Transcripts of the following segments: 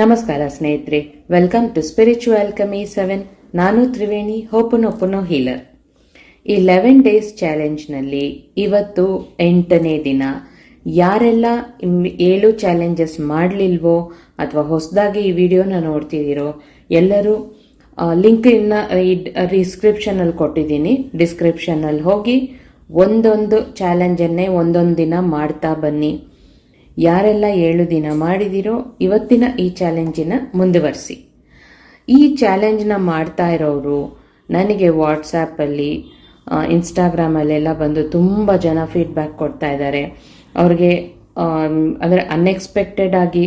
ನಮಸ್ಕಾರ ಸ್ನೇಹಿತರೆ welcome to spiritual ಕಮಿ ಸೆವೆನ್ ನಾನು ತ್ರಿವೇಣಿ ಹೋಪನೊಪನೋ ಹೀಲರ್ ಈ ಲೆವೆನ್ ಡೇಸ್ ಚಾಲೆಂಜ್ನಲ್ಲಿ ಇವತ್ತು ಎಂಟನೇ ದಿನ. ಯಾರೆಲ್ಲ ಏಳು ಚಾಲೆಂಜಸ್ ಮಾಡಲಿಲ್ವೋ ಅಥವಾ ಹೊಸದಾಗಿ ಈ ವಿಡಿಯೋನ ನೋಡ್ತಿದ್ದೀರೋ, ಎಲ್ಲರೂ ಲಿಂಕ್ ಇನ್ನ ಈ ಡಿಸ್ಕ್ರಿಪ್ಷನಲ್ಲಿ ಕೊಟ್ಟಿದ್ದೀನಿ. ಡಿಸ್ಕ್ರಿಪ್ಷನಲ್ಲಿ ಹೋಗಿ ಒಂದೊಂದು ಚಾಲೆಂಜನ್ನೇ ಒಂದೊಂದು ದಿನ ಮಾಡ್ತಾ ಬನ್ನಿ. ಯಾರೆಲ್ಲ ಏಳು ದಿನ ಮಾಡಿದಿರೋ ಇವತ್ತಿನ ಈ ಚಾಲೆಂಜಿನ ಮುಂದುವರಿಸಿ. ಈ ಚಾಲೆಂಜ್ನ ಮಾಡ್ತಾ ಇರೋರು ನನಗೆ ವಾಟ್ಸಾಪಲ್ಲಿ ಇನ್ಸ್ಟಾಗ್ರಾಮಲ್ಲೆಲ್ಲ ಬಂದು ತುಂಬ ಜನ ಫೀಡ್ಬ್ಯಾಕ್ ಕೊಡ್ತಾ ಇದ್ದಾರೆ. ಅವ್ರಿಗೆ ಅಂದರೆ ಅನ್ಎಕ್ಸ್ಪೆಕ್ಟೆಡ್ ಆಗಿ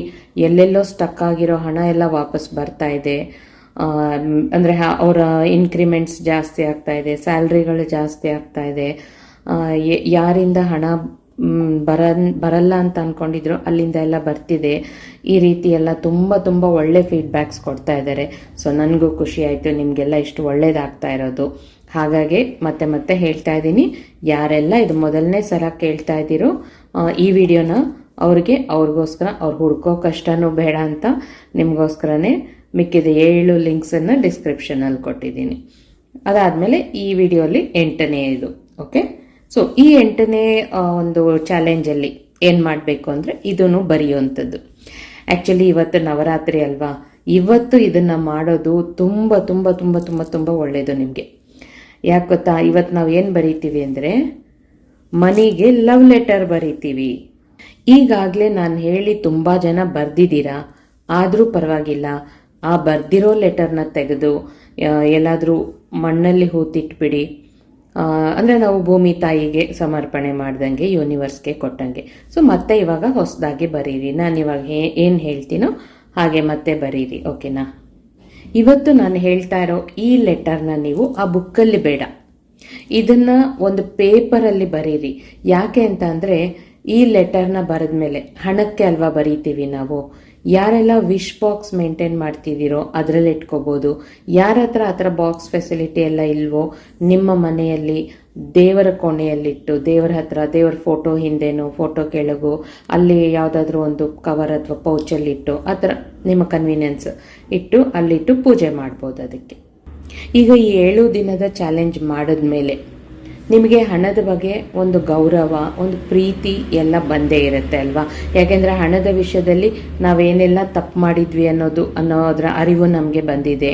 ಎಲ್ಲೆಲ್ಲೋ ಸ್ಟಕ್ ಆಗಿರೋ ಹಣ ಎಲ್ಲ ವಾಪಸ್ ಬರ್ತಾ ಇದೆ. ಅಂದರೆ ಅವರ ಇನ್ಕ್ರಿಮೆಂಟ್ಸ್ ಜಾಸ್ತಿ ಆಗ್ತಾ ಇದೆ ಸ್ಯಾಲ್ರಿಗಳು ಜಾಸ್ತಿ ಆಗ್ತಾ ಇದೆ. ಯಾರಿಂದ ಹಣ ಬರ ಬರಲ್ಲ ಅಂತ ಅಂದ್ಕೊಂಡಿದ್ರು ಅಲ್ಲಿಂದ ಎಲ್ಲ ಬರ್ತಿದೆ. ಈ ರೀತಿ ಎಲ್ಲ ತುಂಬ ತುಂಬ ಒಳ್ಳೆ ಫೀಡ್ಬ್ಯಾಕ್ಸ್ ಕೊಡ್ತಾ ಇದ್ದಾರೆ. ಸೊ ನನಗೂ ಖುಷಿ ಆಯಿತು. ನಿಮಗೆಲ್ಲ ಇಷ್ಟು ಒಳ್ಳೇದಾಗ್ತಾ ಇರೋದು. ಹಾಗಾಗಿ ಮತ್ತೆ ಮತ್ತೆ ಹೇಳ್ತಾ ಇದ್ದೀನಿ. ಯಾರೆಲ್ಲ ಇದು ಮೊದಲನೇ ಸಲ ಕೇಳ್ತಾ ಇದ್ದೀರೋ ಈ ವಿಡಿಯೋನ ಅವ್ರಿಗೆ, ಅವ್ರಿಗೋಸ್ಕರ, ಅವ್ರು ಹುಡ್ಕೋ ಕಷ್ಟನೂ ಬೇಡ ಅಂತ ನಿಮಗೋಸ್ಕರನೇ ಮಿಕ್ಕಿದ ಏಳು ಲಿಂಕ್ಸನ್ನು ಡಿಸ್ಕ್ರಿಪ್ಷನಲ್ಲಿ ಕೊಟ್ಟಿದ್ದೀನಿ. ಅದಾದಮೇಲೆ ಈ ವಿಡಿಯೋಲಿ ಎಂಟನೇ ಇದು. ಓಕೆ ಸೊ ಈ ಎಂಟನೇ ಒಂದು ಚಾಲೆಂಜಲ್ಲಿ ಏನು ಮಾಡಬೇಕು ಅಂದರೆ ಇದನ್ನು ಬರೆಯುವಂಥದ್ದು. ಆ್ಯಕ್ಚುಲಿ ಇವತ್ತು ನವರಾತ್ರಿ ಅಲ್ವಾ? ಇವತ್ತು ಇದನ್ನು ಮಾಡೋದು ತುಂಬ ತುಂಬ ತುಂಬ ತುಂಬ ತುಂಬ ಒಳ್ಳೆಯದು ನಿಮಗೆ. ಯಾಕೆ ಗೊತ್ತಾ? ಇವತ್ತು ನಾವು ಏನು ಬರೀತೀವಿ ಅಂದರೆ ಮನಿಗೆ ಲವ್ ಲೆಟರ್ ಬರೀತೀವಿ. ಈಗಾಗಲೇ ನಾನು ಹೇಳಿ ತುಂಬ ಜನ ಬರ್ದಿದ್ದೀರಾ? ಆದರೂ ಪರವಾಗಿಲ್ಲ. ಆ ಬರ್ದಿರೋ ಲೆಟರ್ನ ತೆಗೆದು ಎಲ್ಲಾದರೂ ಮಣ್ಣಲ್ಲಿ ಹೂತಿಟ್ಬಿಡಿ. ಅಂದ್ರೆ ನಾವು ಭೂಮಿ ತಾಯಿಗೆ ಸಮರ್ಪಣೆ ಮಾಡ್ದಂಗೆ ಯೂನಿವರ್ಸ್ಗೆ ಕೊಟ್ಟಂಗೆ. ಸೊ ಮತ್ತೆ ಇವಾಗ ಹೊಸದಾಗಿ ಬರೀರಿ. ನಾನು ಇವಾಗ ಏನು ಹೇಳ್ತೀನೋ ಹಾಗೆ ಮತ್ತೆ ಬರೀರಿ ಓಕೆನಾ ಇವತ್ತು ನಾನು ಹೇಳ್ತಾ ಇರೋ ಈ ಲೆಟರ್ನ ನೀವು ಆ ಬುಕ್ಕಲ್ಲಿ ಬೇಡ. ಇದನ್ನ ಒಂದು ಪೇಪರಲ್ಲಿ ಬರೀರಿ. ಯಾಕೆ ಅಂತ ಅಂದರೆ ಈ ಲೆಟರ್ನ ಬರೆದ್ಮೇಲೆ ಹಣಕ್ಕೆ ಅಲ್ವಾ ಬರೀತೀವಿ ನಾವು? ಯಾರೆಲ್ಲ ವಿಶ್ ಬಾಕ್ಸ್ ಮೇಂಟೈನ್ ಮಾಡ್ತಿದ್ದೀರೋ ಅದರಲ್ಲಿ ಇಟ್ಕೋಬೋದು. ಯಾರ ಹತ್ರ ಆ ಥರ ಬಾಕ್ಸ್ ಫೆಸಿಲಿಟಿ ಎಲ್ಲ ಇಲ್ವೋ, ನಿಮ್ಮ ಮನೆಯಲ್ಲಿ ದೇವರ ಕೋಣೆಯಲ್ಲಿಟ್ಟು, ದೇವರ ಹತ್ರ, ದೇವರ ಫೋಟೋ ಹಿಂದೆನೋ ಫೋಟೋ ಕೆಳಗು, ಅಲ್ಲಿ ಯಾವುದಾದ್ರೂ ಒಂದು ಕವರ್ ಅಥವಾ ಪೌಚಲ್ಲಿಟ್ಟು ಆ ಥರ ನಿಮ್ಮ ಕನ್ವೀನಿಯನ್ಸ್ ಇಟ್ಟು ಅಲ್ಲಿಟ್ಟು ಪೂಜೆ ಮಾಡ್ಬೋದು ಅದಕ್ಕೆ. ಈಗ ಈ ಏಳು ದಿನದ ಚಾಲೆಂಜ್ ಮಾಡಿದ್ಮೇಲೆ ನಿಮಗೆ ಹಣದ ಬಗ್ಗೆ ಒಂದು ಗೌರವ, ಒಂದು ಪ್ರೀತಿ ಎಲ್ಲ ಬಂದೇ ಇರುತ್ತೆ ಅಲ್ವಾ? ಯಾಕೆಂದರೆ ಹಣದ ವಿಷಯದಲ್ಲಿ ನಾವೇನೆಲ್ಲ ತಪ್ಪು ಮಾಡಿದ್ವಿ ಅನ್ನೋದು, ಅನ್ನೋದರ ಅರಿವು ನಮಗೆ ಬಂದಿದೆ.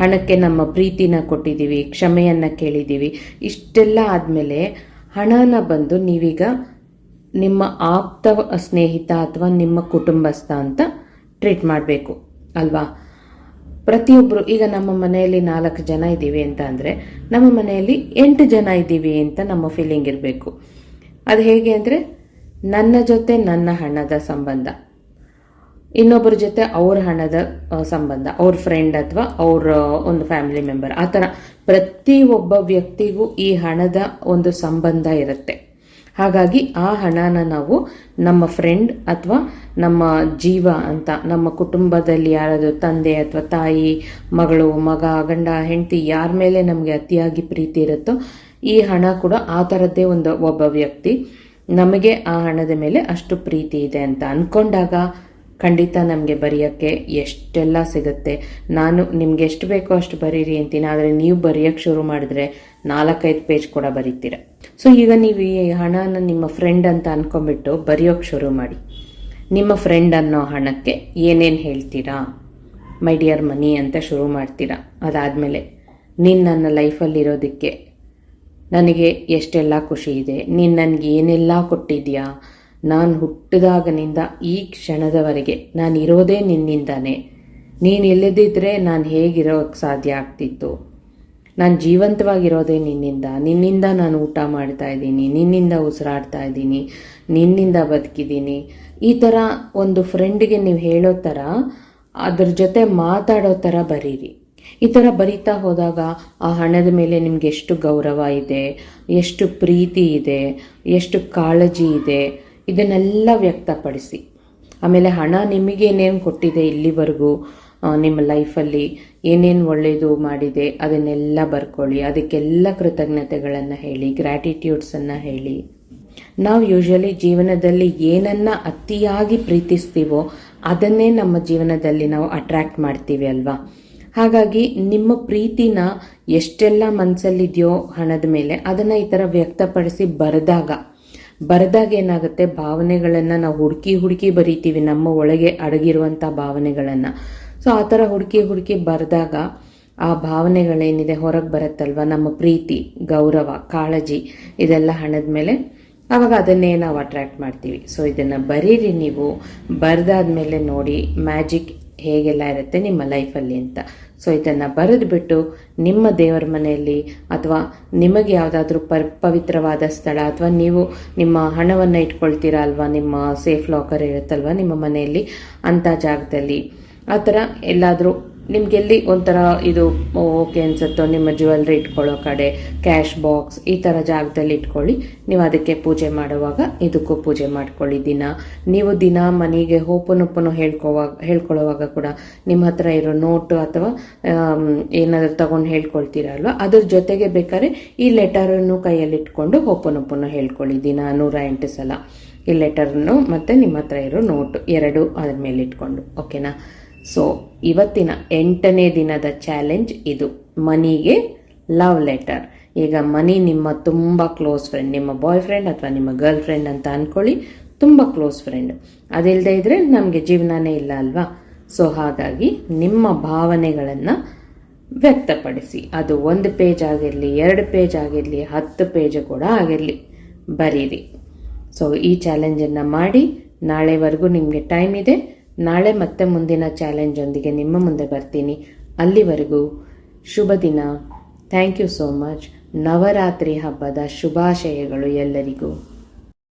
ಹಣಕ್ಕೆ ನಮ್ಮ ಪ್ರೀತಿನ ಕೊಟ್ಟಿದ್ದೀವಿ, ಕ್ಷಮೆಯನ್ನು ಕೇಳಿದ್ದೀವಿ. ಇಷ್ಟೆಲ್ಲ ಆದಮೇಲೆ ಹಣನ ಬಂದು ನೀವೀಗ ನಿಮ್ಮ ಆಪ್ತ ಸ್ನೇಹಿತ ಅಥವಾ ನಿಮ್ಮ ಕುಟುಂಬಸ್ಥ ಅಂತ ಟ್ರೀಟ್ ಮಾಡಬೇಕು, ಅಲ್ವಾ? ಪ್ರತಿಯೊಬ್ಬರು ಈಗ ನಮ್ಮ ಮನೆಯಲ್ಲಿ ನಾಲ್ಕು ಜನ ಇದ್ದೀವಿ ಅಂತ ಅಂದರೆ, ನಮ್ಮ ಮನೆಯಲ್ಲಿ ಎಂಟು ಜನ ಇದ್ದೀವಿ ಅಂತ ನಮ್ಮ ಫೀಲಿಂಗ್ ಇರಬೇಕು. ಅದು ಹೇಗೆ ಅಂದರೆ, ನನ್ನ ಜೊತೆ ನನ್ನ ಹಣದ ಸಂಬಂಧ, ಇನ್ನೊಬ್ಬರ ಜೊತೆ ಅವ್ರ ಹಣದ ಸಂಬಂಧ, ಅವ್ರ ಫ್ರೆಂಡ್ ಅಥವಾ ಅವ್ರ ಒಂದು ಫ್ಯಾಮಿಲಿ ಮೆಂಬರ್ ಆ ಥರ ಒಬ್ಬ ವ್ಯಕ್ತಿಗೂ ಈ ಹಣದ ಒಂದು ಸಂಬಂಧ ಇರುತ್ತೆ. ಹಾಗಾಗಿ ಆ ಹಣನ ನಾವು ನಮ್ಮ ಫ್ರೆಂಡ್ ಅಥವಾ ನಮ್ಮ ಜೀವ ಅಂತ, ನಮ್ಮ ಕುಟುಂಬದಲ್ಲಿ ಯಾರಾದರೂ ತಂದೆ ಅಥವಾ ತಾಯಿ, ಮಗಳು, ಮಗ, ಗಂಡ, ಹೆಂಡತಿ ಯಾರ ಮೇಲೆ ನಮಗೆ ಅತಿಯಾಗಿ ಪ್ರೀತಿ ಇರುತ್ತೋ ಈ ಹಣ ಕೂಡ ಆ ಥರದ್ದೇ ಒಂದು ಒಬ್ಬ ವ್ಯಕ್ತಿ ನಮಗೆ ಆ ಹಣದ ಮೇಲೆ ಅಷ್ಟು ಪ್ರೀತಿ ಇದೆ ಅಂತ ಅಂದ್ಕೊಂಡಾಗ ಖಂಡಿತ ನಮಗೆ ಬರೆಯೋಕ್ಕೆ ಎಷ್ಟೆಲ್ಲ ಸಿಗುತ್ತೆ. ನಾನು ನಿಮ್ಗೆ ಎಷ್ಟು ಬೇಕೋ ಅಷ್ಟು ಬರೀರಿ ಅಂತೀನಿ. ಆದರೆ ನೀವು ಬರೆಯೋಕ್ಕೆ ಶುರು ಮಾಡಿದ್ರೆ ನಾಲ್ಕೈದು ಪೇಜ್ ಕೂಡ ಬರೀತೀರ. ಸೊ ಈಗ ನೀವು ಈ ಹಣನ ನಿಮ್ಮ ಫ್ರೆಂಡ್ ಅಂತ ಅನ್ಕೊಂಡ್ಬಿಟ್ಟು ಬರೆಯೋಕ್ಕೆ ಶುರು ಮಾಡಿ. ನಿಮ್ಮ ಫ್ರೆಂಡ್ ಅನ್ನೋ ಹಣಕ್ಕೆ ಏನೇನು ಹೇಳ್ತೀರಾ? ಮೈ ಡಿಯರ್ ಮನಿ ಅಂತ ಶುರು ಮಾಡ್ತೀರಾ? ಅದಾದಮೇಲೆ ನೀನು ನನ್ನ ಲೈಫಲ್ಲಿರೋದಕ್ಕೆ ನನಗೆ ಎಷ್ಟೆಲ್ಲ ಖುಷಿ ಇದೆ? ನೀನು ನನಗೆ ಏನೆಲ್ಲ ಕೊಟ್ಟಿದ್ಯಾ? ನಾನು ಹುಟ್ಟಿದಾಗನಿಂದ ಈ ಕ್ಷಣದವರೆಗೆ ನಾನು ಇರೋದೇ ನಿನ್ನಿಂದಾನೆ. ನೀನು ಇಲ್ಲದಿದ್ದರೆ ನಾನು ಹೇಗಿರೋಕ್ಕೆ ಸಾಧ್ಯ ಆಗ್ತಿತ್ತು? ನಾನು ಜೀವಂತವಾಗಿರೋದೇ ನಿನ್ನಿಂದ. ನಿನ್ನಿಂದ ನಾನು ಊಟ ಮಾಡ್ತಾ ಇದ್ದೀನಿ, ನಿನ್ನಿಂದ ಉಸಿರಾಡ್ತಾ ಇದ್ದೀನಿ, ನಿನ್ನಿಂದ ಬದುಕಿದ್ದೀನಿ. ಈ ಥರ ಒಂದು ಫ್ರೆಂಡ್ಗೆ ನೀವು ಹೇಳೋ ಥರ ಅದ್ರ ಜೊತೆ ಮಾತಾಡೋ ಥರ ಬರೀರಿ. ಈ ಥರ ಬರಿತಾ ಹೋದಾಗ ಆ ಹಣದ ಮೇಲೆ ನಿಮ್ಗೆ ಎಷ್ಟು ಗೌರವ ಇದೆ, ಎಷ್ಟು ಪ್ರೀತಿ ಇದೆ, ಎಷ್ಟು ಕಾಳಜಿ ಇದೆ ಇದನ್ನೆಲ್ಲ ವ್ಯಕ್ತಪಡಿಸಿ. ಆಮೇಲೆ ಹಣ ನಿಮಗೇನೇನು ಕೊಟ್ಟಿದೆ ಇಲ್ಲಿವರೆಗೂ ನಿಮ್ಮ ಲೈಫಲ್ಲಿ ಏನೇನು ಒಳ್ಳೆಯದು ಮಾಡಿದೆ ಅದನ್ನೆಲ್ಲ ಬರ್ಕೊಳ್ಳಿ. ಅದಕ್ಕೆಲ್ಲ ಕೃತಜ್ಞತೆಗಳನ್ನು ಹೇಳಿ ಗ್ರ್ಯಾಟಿಟ್ಯೂಡ್ಸನ್ನು ಹೇಳಿ. ನಾವು ಯೂಶಲಿ ಜೀವನದಲ್ಲಿ ಏನನ್ನ ಅತಿಯಾಗಿ ಪ್ರೀತಿಸ್ತೀವೋ ಅದನ್ನೇ ನಮ್ಮ ಜೀವನದಲ್ಲಿ ನಾವು ಅಟ್ರ್ಯಾಕ್ಟ್ ಮಾಡ್ತೀವಿ ಅಲ್ವಾ? ಹಾಗಾಗಿ ನಿಮ್ಮ ಪ್ರೀತಿನ ಎಷ್ಟೆಲ್ಲ ಮನಸ್ಸಲ್ಲಿದೆಯೋ ಹಣದ ಮೇಲೆ ಅದನ್ನು ಈ ಥರ ವ್ಯಕ್ತಪಡಿಸಿ ಬರೆದಾಗ ಬರೆದಾಗ ಏನಾಗುತ್ತೆ? ಭಾವನೆಗಳನ್ನು ನಾವು ಹುಡುಕಿ ಹುಡುಕಿ ಬರಿತೀವಿ, ನಮ್ಮ ಒಳಗೆ ಅಡಗಿರುವಂಥ ಭಾವನೆಗಳನ್ನು. ಸೊ ಆ ಥರ ಹುಡುಕಿ ಹುಡುಕಿ ಬರೆದಾಗ ಆ ಭಾವನೆಗಳೇನಿದೆ ಹೊರಗೆ ಬರುತ್ತಲ್ವ? ನಮ್ಮ ಪ್ರೀತಿ, ಗೌರವ, ಕಾಳಜಿ ಇದೆಲ್ಲ ಹಣದ ಮೇಲೆ ಆವಾಗ ಅದನ್ನೇ ನಾವು ಅಟ್ರ್ಯಾಕ್ಟ್ ಮಾಡ್ತೀವಿ. ಸೊ ಇದನ್ನು ಬರೀರಿ ನೀವು. ಬರೆದಾದ್ಮೇಲೆ ನೋಡಿ ಮ್ಯಾಜಿಕ್ ಹೇಗೆಲ್ಲ ಇರುತ್ತೆ ನಿಮ್ಮ ಲೈಫಲ್ಲಿ ಅಂತ. ಸೊ ಇದನ್ನು ಬರೆದುಬಿಟ್ಟು ನಿಮ್ಮ ದೇವರ ಮನೆಯಲ್ಲಿ ಅಥವಾ ನಿಮಗೆ ಯಾವುದಾದ್ರೂ ಪರ್, ಪವಿತ್ರವಾದ ಸ್ಥಳ ಅಥವಾ ನೀವು ನಿಮ್ಮ ಹಣವನ್ನು ಇಟ್ಕೊಳ್ತೀರಾ ಅಲ್ವಾ, ನಿಮ್ಮ ಸೇಫ್ ಲಾಕರ್ ಇರುತ್ತಲ್ವ ನಿಮ್ಮ ಮನೆಯಲ್ಲಿ ಅಂಥ ಜಾಗದಲ್ಲಿ. ಆ ಥರ ಎಲ್ಲಾದರೂ ನಿಮಗೆಲ್ಲಿ ಒಂಥರ ಇದು ಓಕೆ ಅನ್ಸುತ್ತೋ, ನಿಮ್ಮ ಜ್ಯುವೆಲ್ರಿ ಇಟ್ಕೊಳ್ಳೋ ಕಡೆ ಕ್ಯಾಶ್ ಬಾಕ್ಸ್ ಈ ಥರ ಜಾಗದಲ್ಲಿ ಇಟ್ಕೊಳ್ಳಿ. ನೀವು ಅದಕ್ಕೆ ಪೂಜೆ ಮಾಡುವಾಗ ಇದಕ್ಕೂ ಪೂಜೆ ಮಾಡ್ಕೊಳ್ಳಿ ದಿನ. ನೀವು ದಿನ ಮನೆಗೆ ಹೋಪನೊಪ್ಪನು ಹೇಳ್ಕೋವಾಗ, ಹೇಳ್ಕೊಳ್ಳೋವಾಗ ಕೂಡ ನಿಮ್ಮ ಹತ್ರ ಇರೋ ನೋಟು ಅಥವಾ ಏನಾದರೂ ತಗೊಂಡು ಹೇಳ್ಕೊಳ್ತೀರಲ್ವ? ಅದ್ರ ಜೊತೆಗೆ ಬೇಕಾದ್ರೆ ಈ ಲೆಟರನ್ನು ಕೈಯಲ್ಲಿ ಇಟ್ಕೊಂಡು ಹೋಪನೊಪ್ಪನು ಹೇಳ್ಕೊಳ್ಳಿ ದಿನ ನೂರ ಎಂಟು ಸಲ. ಈ ಲೆಟರನ್ನು ಮತ್ತು ನಿಮ್ಮ ಹತ್ರ ಇರೋ ನೋಟು ಎರಡು ಅದ್ರ ಮೇಲೆ ಇಟ್ಕೊಂಡು ಓಕೆನಾ ಸೊ ಇವತ್ತಿನ ಎಂಟನೇ ದಿನದ ಚಾಲೆಂಜ್ ಇದು. ಮನಿಗೆ ಲವ್ ಲೆಟರ್ ಈಗ ಮನಿ ನಿಮ್ಮ ತುಂಬ ಕ್ಲೋಸ್ ಫ್ರೆಂಡ್ ನಿಮ್ಮ ಬಾಯ್ ಫ್ರೆಂಡ್ ಅಥವಾ ನಿಮ್ಮ ಗರ್ಲ್ ಫ್ರೆಂಡ್ ಅಂತ ಅಂದ್ಕೊಳ್ಳಿ ತುಂಬ ಕ್ಲೋಸ್ ಫ್ರೆಂಡ್ ಅದಿಲ್ಲದೆ ಇದ್ದರೆ ನಮಗೆ ಜೀವನನೇ ಇಲ್ಲ ಅಲ್ವಾ? ಸೊ ಹಾಗಾಗಿ ನಿಮ್ಮ ಭಾವನೆಗಳನ್ನು ವ್ಯಕ್ತಪಡಿಸಿ. ಅದು ಒಂದು ಪೇಜ್ ಆಗಿರಲಿ, ಎರಡು ಪೇಜ್ ಆಗಿರಲಿ, ಹತ್ತು ಪೇಜ್ ಕೂಡ ಆಗಿರಲಿ. ಬರೀರಿ. ಸೊ ಈ ಚಾಲೆಂಜನ್ನು ಮಾಡಿ ನಾಳೆವರೆಗೂ ನಿಮಗೆ ಟೈಮ್ ಇದೆ. ನಾಳೆ ಮತ್ತೆ ಮುಂದಿನ ಚಾಲೆಂಜೊಂದಿಗೆ ನಿಮ್ಮ ಮುಂದೆ ಬರ್ತೀನಿ. ಅಲ್ಲಿವರೆಗೂ ಶುಭ ದಿನ. Thank you so much Navratri ಹಬ್ಬದ ಶುಭಾಶಯಗಳು ಎಲ್ಲರಿಗೂ.